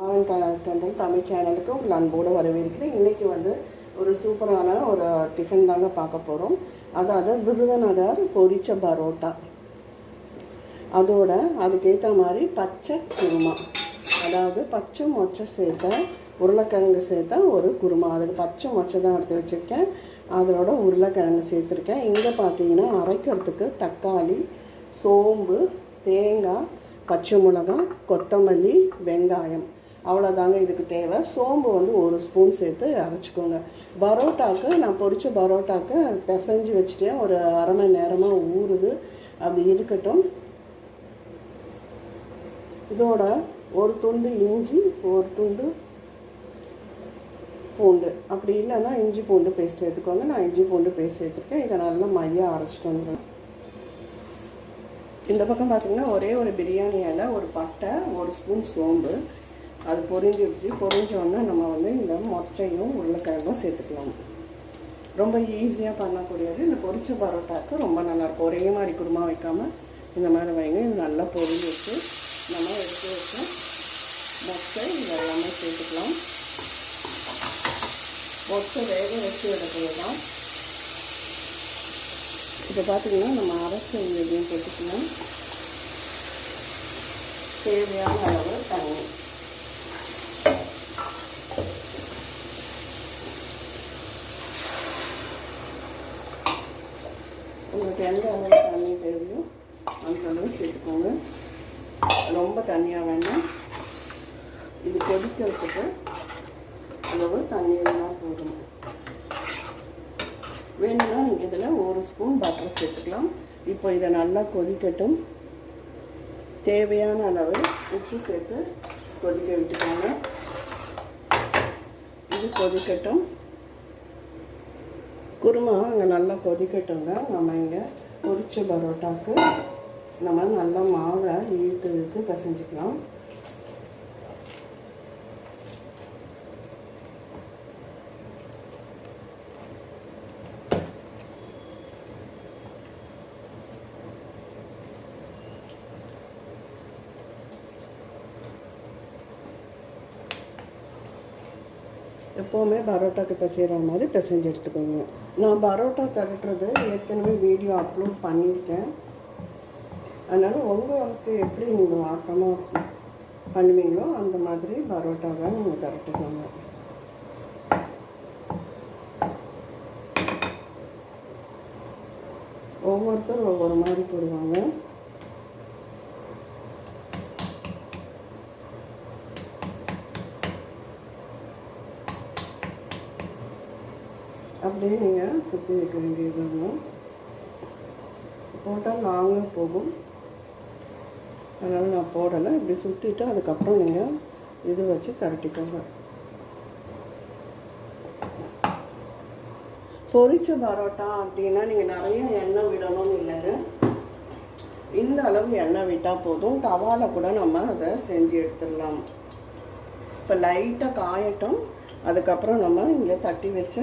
மாவன் த தென்றல் தமிழ் சேனலுக்கு உங்கள் அன்போடு வரவேற்கிறேன். இன்றைக்கி வந்து ஒரு சூப்பரான ஒரு டிஃபன் தாங்க பார்க்க போகிறோம் அதாவது விருதுநகர் பொரிச்ச பரோட்டா. அதோட அதுக்கேற்ற மாதிரி பச்சை குருமா. அதாவது பச்சை மொச்சை சேர்த்த உருளைக்கிழங்கு சேர்த்த ஒரு குருமா. அதுக்கு பச்சை மொச்சை தான் எடுத்து வச்சுருக்கேன். அதோட உருளைக்கிழங்கு சேர்த்துருக்கேன். இங்கே பார்த்தீங்கன்னா அரைக்கிறதுக்கு தக்காளி சோம்பு தேங்காய் பச்சை மிளகாய் கொத்தமல்லி வெங்காயம். அவ்வளோதாங்க இதுக்கு தேவை. சோம்பு வந்து ஒரு ஸ்பூன் சேர்த்து அரைச்சிக்கோங்க. பரோட்டாக்கு நான் பொரிச்ச பரோட்டாக்கு பிசைஞ்சு வச்சுட்டேன். ஒரு அரை மணி நேரமாக ஊறுது. அப்படி இருக்கட்டும். இதோட ஒரு துண்டு இஞ்சி ஒரு துண்டு பூண்டு. அப்படி இல்லைன்னா இஞ்சி பூண்டு பேஸ்ட் எடுத்துக்கோங்க நான் இஞ்சி பூண்டு பேஸ்ட் எடுத்துருக்கேன் இதை நல்லா மையாக அரைச்சிட்டு வந்துடுவேன் இந்த பக்கம் பார்த்திங்கன்னா ஒரே ஒரு பிரியாணி இலை ஒரு பட்டை ஒரு ஸ்பூன் சோம்பு. அது பொரிஞ்சிருச்சு. பொரிஞ்சோன்னா நம்ம வந்து இந்த மொச்சையும் உருளைக்கிழங்கும் சேர்த்துக்கலாம். ரொம்ப ஈஸியாக பண்ணக்கூடியது. இந்த பொரிச்ச பரோட்டாக்கு ரொம்ப நல்லாயிருக்கும். ஒரே மாதிரி குருமா வைக்காமல் இந்த மாதிரி வைங்க. இது நல்லா பொரிஞ்சிருச்சு. நம்ம எடுத்து வச்ச மொச்சை இது எல்லாமே சேர்த்துக்கலாம். மொச்சை வேக வச்சு எடுக்கிறது தான் இப்போ பார்த்தீங்கன்னா நம்ம அரைச்ச இதையும் போட்டுக்கலாம் தேவையான அளவு தண்ணி. உங்களுக்கு எந்த அளவு தண்ணி தேவையோ அந்த அளவு சேர்த்துக்கோங்க. ரொம்ப தண்ணியாக வேண்டாம். இது கொதிக்கிறதுக்கு அளவு தண்ணி இருந்தால் போதும். வேணும்னா நீங்கள் இதில் ஒரு ஸ்பூன் பட்டர் சேர்த்துக்கலாம். இப்போ இதை நல்லா கொதிக்கட்டும். தேவையான அளவு உப்பு சேர்த்து கொதிக்க விட்டுக்கோங்க. இது கொதிக்கட்டும். குருமா அங்கே நல்லா கொதிக்கட்டுங்க. நம்ம இங்கே பொரிச்ச பரோட்டாக்கு நம்ம நல்லா மாவை இழுத்து இழுத்து பிசைஞ்சிக்கலாம். எப்போவுமே பரோட்டாக்கு பிசைகிற மாதிரி பிசைஞ்சு எடுத்துக்கோங்க. நான் பரோட்டா திரட்டுறது ஏற்கனவே வீடியோ அப்லோட் பண்ணியிருக்கேன். அதனால் உங்களுக்கு எப்படி நீங்கள் ஆட்டமாக பண்ணுவீங்களோ அந்த மாதிரி பரோட்டாவை நீங்கள் திரட்டுக்கோங்க. ஒவ்வொருத்தர் ஒவ்வொரு மாதிரி போடுவாங்க. அப்படியே நீங்கள் சுற்றி வைக்க வேண்டியதுங்க போட்டால் லாங்காக போகும். அதனால் நான் போடலை. இப்படி சுற்றிட்டு அதுக்கப்புறம் நீங்கள் இது வச்சு கரட்டிக்கோங்க பொரிச்ச பரோட்டா அப்படின்னா நீங்கள் நிறைய எண்ணெய் விடணும்னு இல்லைங்க. இந்த அளவு எண்ணெய் விட்டால் போதும். தவாவில் கூட நம்ம அதை செஞ்சு எடுத்துடலாம். இப்போ லைட்டாக காயட்டும். அதுக்கப்புறம் நம்ம இங்கே தட்டி வச்ச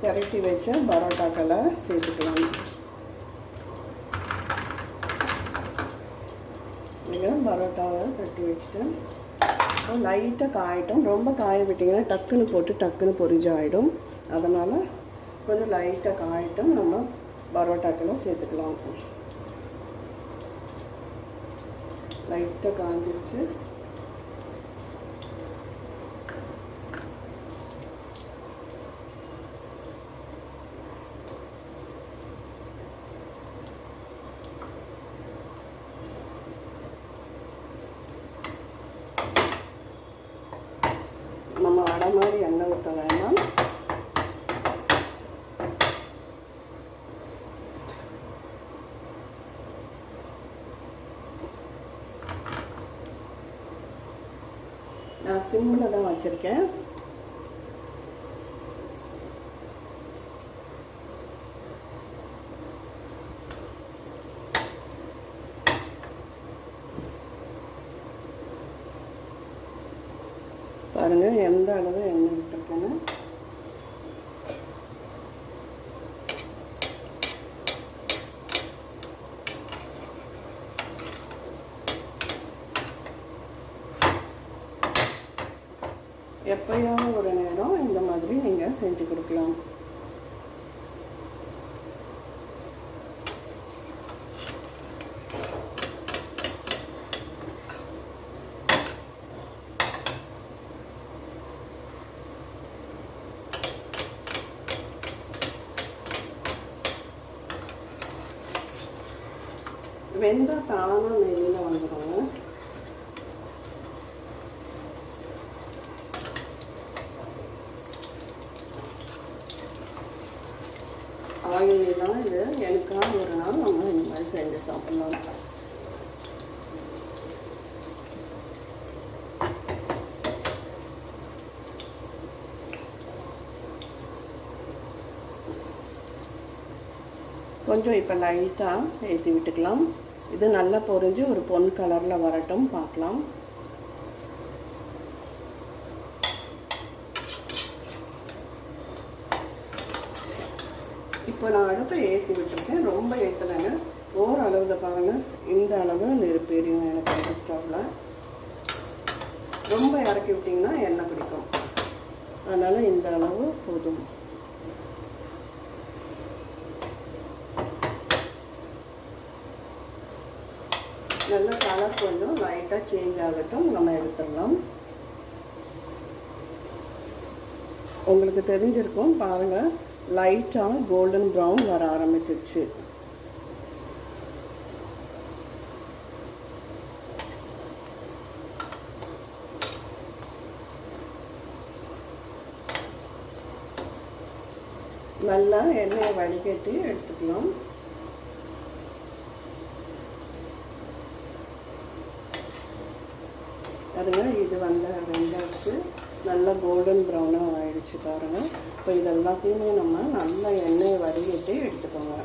திரட்டி வச்ச பரோட்டாக்களை சேர்த்துக்கலாம். நீங்கள் பரோட்டாவை தட்டி வச்சுட்டேன் லைட்டாக காயட்டும். ரொம்ப காய விட்டிங்கன்னா டக்குன்னு போட்டு டக்குன்னு பொரிஞ்சு ஆகிடும் அதனால் கொஞ்சம் லைட்டாக காயட்டும். நம்ம பரோட்டாக்களை சேர்த்துக்கலாம். லைட்டாக காஞ்சிருச்சு நம்ம வடை மாதிரி எண்ணெய் ஊற்ற வேண்டாம் நான் சிம்மில் தான் வச்சுருக்கேன். பாருங்கள் எந்த அளவு எண்ணெய் விட்டுருக்கேன்னு. எப்பயாவது ஒரு நேரம் இந்த மாதிரி நீங்கள் செஞ்சு கொடுக்கலாம். வெந்த தானாக நெல்லில் வந்துடும் ஆயில் தான் இது எனக்காக ஒரு நாள் நம்ம இந்த மாதிரி செஞ்சு சாப்பிட்லாம் கொஞ்சம் இப்போ லைட்டாக ஏற்றி விட்டுக்கலாம். இது நல்லா பொரிஞ்சு ஒரு பொன் கலரில் வரட்டும். பார்க்கலாம். இப்போ நான் அடுப்பை ஏற்றி விட்டுருக்கேன் ரொம்ப ஏற்றலைங்க ஓரளவில் பாருங்கள் இந்த அளவு நெருப்பு எரியும் எனக்கு அந்த ஸ்டவ்வில் ரொம்ப இறக்கி விட்டிங்கன்னா எண்ணெய் பிடிக்கும். அதனால் இந்த அளவு போதும். நல்ல கலர் கொஞ்சம் லைட்டாக சேஞ்ச் ஆகட்டும். நம்ம எடுத்துடலாம். உங்களுக்கு தெரிஞ்சிருக்கும். பாருங்கள் லைட்டாக கோல்டன் ப்ரௌன் வர ஆரம்பிச்சிருச்சு. நல்லா எண்ணெயை வடிகட்டி எடுத்துக்கலாம். பாருங்க இது வந்த வெந்தாச்சு நல்லா கோல்டன் ப்ரௌனாக ஆயிடுச்சு பாருங்கள் இப்போ இது எல்லாத்தையுமே நம்ம நல்லா எண்ணெயை வடிகட்டி எடுத்துக்கோங்க.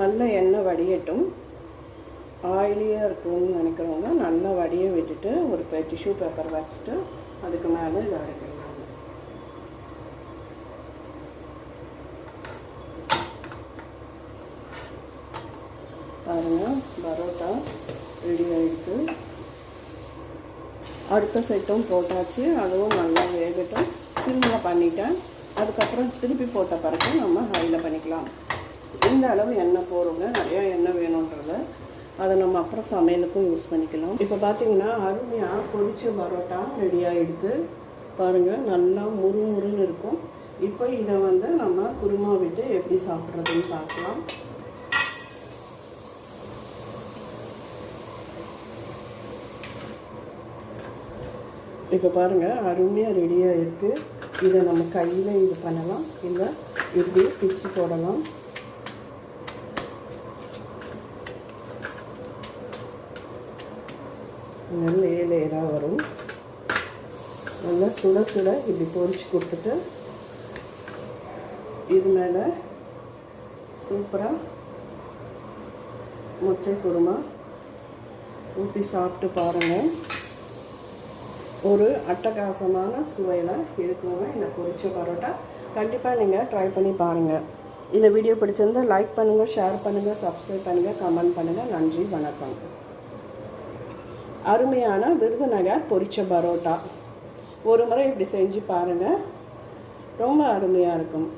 நல்ல எண்ணெய் வடியட்டும். ஆயிலியாக இருக்கும்னு நினைக்கிறவங்க நல்லா வடிய விட்டுட்டு ஒரு டிஷ்யூ பேப்பர் வச்சுட்டு அதுக்கு மேலே இதை அடைக்கலாம் பாருங்கள் பரோட்டா ரெடி ஆகிடுது அடுத்த செட்டும் போட்டாச்சு அதுவும் நல்லா வேகட்டும். சிம்மில் பண்ணிட்டேன். அதுக்கப்புறம் திருப்பி போட்ட பிறகு நம்ம ஹையில் பண்ணிக்கலாம். இந்த அளவு எண்ணெய் போடுங்க. நிறையா எண்ணெய் வேணுன்றத அதை நம்ம அப்புறம் சமையலுக்கும் யூஸ் பண்ணிக்கலாம். இப்போ பார்த்தீங்கன்னா அருமையாக பொரிச்ச பரோட்டா ரெடியாக எடுத்து பாருங்கள் நல்லா முறு முறுன்னு இருக்கும். இப்போ இதை வந்து நம்ம குருமா விட்டு எப்படி சாப்பிட்றதுன்னு பார்க்கலாம். இப்போ பாருங்கள் அருமையாக ரெடியாக இருக்குது இதை நம்ம கையில் இது பண்ணலாம். இல்லை இப்படி பிச்சு போடலாம். நல்ல லேயராக வரும். நல்லா சுட சுட இப்படி பொறிச்சு கொடுத்துட்டு இது மேலே சூப்பராக மொச்சை குருமா ஊற்றி சாப்பிட்டு பாருங்கள் ஒரு அட்டகாசமான சுவையில் இருக்குங்க. இந்த பொரிச்ச பரோட்டா கண்டிப்பாக நீங்கள் ட்ரை பண்ணி பாருங்கள் இந்த வீடியோ பிடிச்சிருந்தா லைக் பண்ணுங்கள் ஷேர் பண்ணுங்கள் சப்ஸ்கிரைப் பண்ணுங்கள் கமெண்ட் பண்ணுங்கள் நன்றி வணக்கம். அருமையான விருதுநகர் பொரிச்ச பரோட்டா. ஒரு முறை இப்படி செஞ்சு பாருங்கள் ரொம்ப அருமையாக இருக்கும்.